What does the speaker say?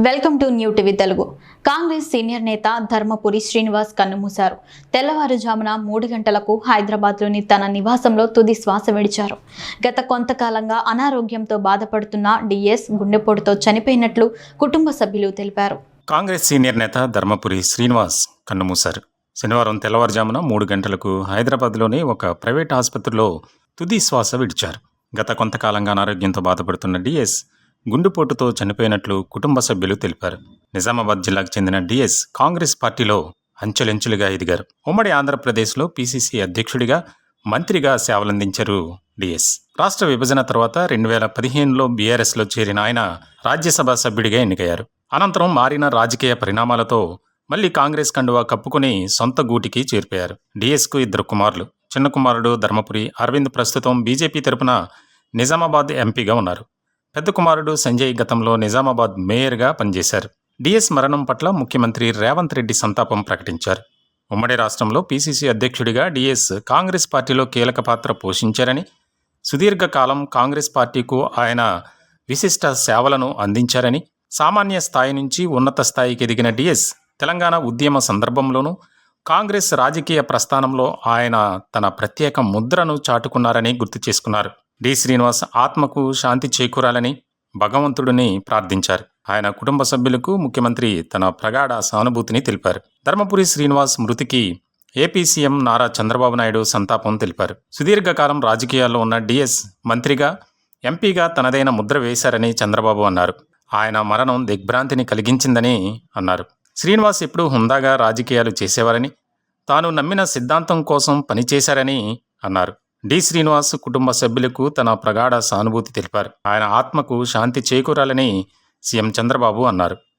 Welcome to new TV Telugu. Congress senior నేత ధర్మపురి శ్రీనివాస్ కన్నుమూశారు. తెల్లవారుజామున మూడు గంటలకు హైదరాబాద్లోని తన నివాసంలో తుది శ్వాస విడిచారు. గత కొంతకాలంగా అనారోగ్యంతో బాధపడుతున్న డిఎస్ గుండెపోటుతో చనిపోయినట్లు కుటుంబ సభ్యులు తెలిపారు. కాంగ్రెస్ సీనియర్ నేత ధర్మపురి శ్రీనివాస్ కన్నుమూశారు. శనివారం తెల్లవారుజామున మూడు గంటలకు హైదరాబాద్లోని ఒక ప్రైవేట్ ఆసుపత్రిలో తుది శ్వాస విడిచారు. గత కొంతకాలంగా అనారోగ్యంతో బాధపడుతున్న డిఎస్ గుండెపోటుతో చనిపోయినట్లు కుటుంబ సభ్యులు తెలిపారు. నిజామాబాద్ జిల్లాకు చెందిన డిఎస్ కాంగ్రెస్ పార్టీలో అంచెలంచెలుగా ఎదిగారు. ఉమ్మడి ఆంధ్రప్రదేశ్లో పీసీసీ అధ్యక్షుడిగా మంత్రిగా సేవలందించారు డిఎస్ రాష్ట్ర విభజన తర్వాత రెండు వేల పదిహేనులో బీఆర్ఎస్లో చేరిన ఆయన రాజ్యసభ సభ్యుడిగా ఎన్నికయ్యారు. అనంతరం మారిన రాజకీయ పరిణామాలతో మళ్ళీ కాంగ్రెస్ కండువా కప్పుకుని సొంత గూటికి చేరిపోయారు. డిఎస్కు ఇద్దరు కుమారులు. చిన్న కుమారుడు ధర్మపురి అరవింద్ ప్రస్తుతం బీజేపీ తరపున నిజామాబాద్ ఎంపీగా ఉన్నారు. పెద్ద కుమారుడు సంజయ్ గతంలో నిజామాబాద్ మేయర్గా పనిచేశారు. డిఎస్ మరణం పట్ల ముఖ్యమంత్రి రేవంత్ రెడ్డి సంతాపం ప్రకటించారు. ఉమ్మడి రాష్ట్రంలో పీసీసీ అధ్యక్షుడిగా డిఎస్ కాంగ్రెస్ పార్టీలో కీలక పాత్ర పోషించారని సుదీర్ఘకాలం కాంగ్రెస్ పార్టీకు ఆయన విశిష్ట సేవలను అందించారని సామాన్య స్థాయి నుంచి ఉన్నత స్థాయికి ఎదిగిన డిఎస్ తెలంగాణ ఉద్యమ సందర్భంలోనూ కాంగ్రెస్ రాజకీయ ప్రస్థానంలో ఆయన తన ప్రత్యేక ముద్రను చాటుకున్నారని గుర్తు చేసుకున్నారు. డి. శ్రీనివాస్ ఆత్మకు శాంతి చేకూరాలని భగవంతుడిని ప్రార్థించారు. ఆయన కుటుంబ సభ్యులకు ముఖ్యమంత్రి తన ప్రగాఢ సానుభూతిని తెలిపారు. ధర్మపురి శ్రీనివాస్ మృతికి ఏపీ సీఎం నారా చంద్రబాబు నాయుడు సంతాపం తెలిపారు. సుదీర్ఘకాలం రాజకీయాల్లో ఉన్న డిఎస్ మంత్రిగా ఎంపీగా తనదైన ముద్ర వేశారని చంద్రబాబు అన్నారు. ఆయన మరణం దిగ్భ్రాంతిని కలిగించిందని అన్నారు. శ్రీనివాస్ ఎప్పుడూ హుందాగా రాజకీయాలు చేసేవారని తాను నమ్మిన సిద్ధాంతం కోసం పనిచేశారని అన్నారు. డి. శ్రీనివాస్ కుటుంబ సభ్యులకు తన ప్రగాఢ సానుభూతి తెలిపారు. ఆయన ఆత్మకు శాంతి చేకూరాలని సీఎం చంద్రబాబు అన్నారు.